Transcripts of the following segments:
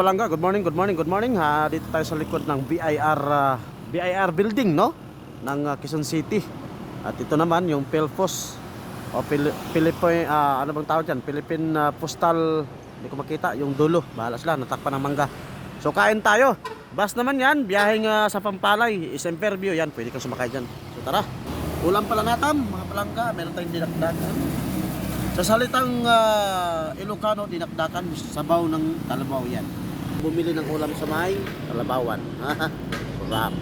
Palangga, good morning, good morning, good morning. Ha, dito tayo sa likod ng BIR ah, BIR building, no? Ng ah, Quezon City. At ito naman yung Pelfos o Pil Philippine ah, ano bang tawag diyan? Philippine ah, Postal hindi ko makita yung dulo. Bahala sila, natakpan ng mangga. So kain tayo. Bus naman yan, biyaheng ah, sa Pampalay, isang Fairview yan, pwede kang sumakay diyan. So tara. Ulam pala natam, mga palangga, meron tayong dinakdakan. Sa salitang ah, Ilocano, dinakdakan, sabaw ng kalabaw yan. Bumili ng ulam sa may kalabawan. Sarap.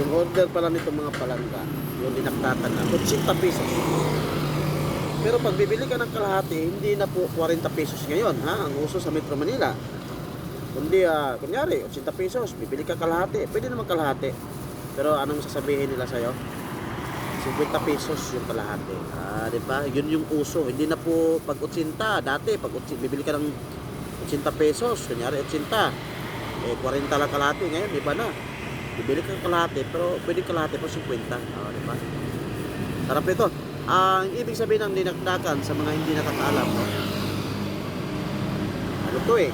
yung order pala nito mga palangga, yung dinakdakan na, 80 pesos. Pero pag bibili ka ng kalahati, hindi na po 40 pesos ngayon, ha? Ang uso sa Metro Manila. Kundi, ah, kunyari, 80 pesos, bibili ka kalahati. Pwede naman kalahati. Pero anong sasabihin nila sa'yo? 50 pesos yung kalahati. Ah, di ba? Yun yung uso. Hindi na po pag 80, dati pag 80, bibili ka ng 80 pesos, kunyari 80. Eh 40 lang kalahati ngayon, di ba na? Bibili ka ng kalahati, pero pwede kalahati pa 50. Ah, di ba? Sarap ito. Ang ibig sabihin ng dinakdakan sa mga hindi nakakaalam, no? ano to eh,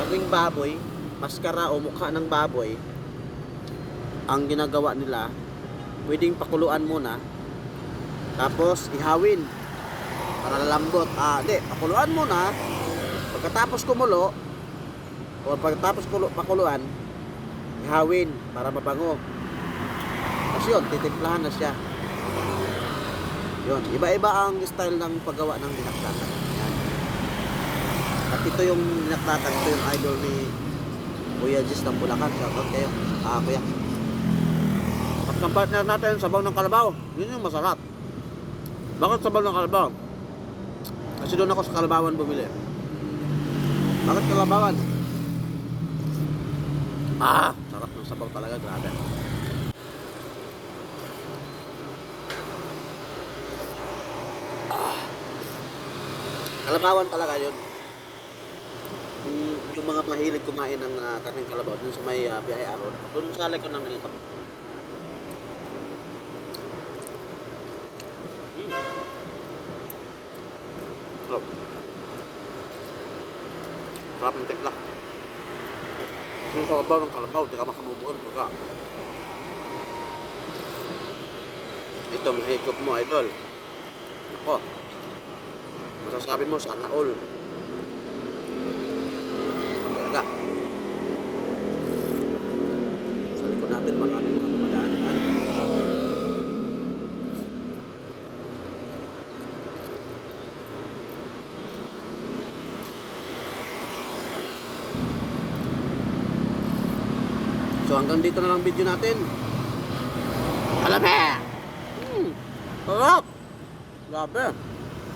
kaming baboy, maskara o mukha ng baboy, ang ginagawa nila, pwedeng pakuluan muna, tapos ihawin, para lalambot. Ah, di, pakuluan muna, pagkatapos kumulo, o pagkatapos kulo, pakuluan, ihawin para mabango. Tapos yun, titimplahan na siya. Yun, iba-iba ang style ng paggawa ng dinakdakan. At ito yung dinakdakan, ito yung idol ni Kuya Jis ng Bulacan. Shoutout kayo. Ah, Kuya. At ang partner natin, sabaw ng kalabaw. Yun yung masarap. Bakit sabaw ng kalabaw? Kasi doon ako sa kalabawan bumili. Bakit kalabawan? Ah, sarap ng sabaw talaga, grabe. Kalabawan talaga yun. Yung, yung mga mahilig kumain ng uh, karning kalabaw dun sa may uh, BIR Road, dun sa likod ng Hilton. Sarap. Sarap ng tikla. Yung kalabaw ng kalabaw, di ka makamubuan baga. Ito, mahigop mo, idol. Ako, masasabi mo sana all. Talaga. Sa likod natin maraming So hanggang dito na lang video natin. Alam eh! Hmm, sarap! Grabe.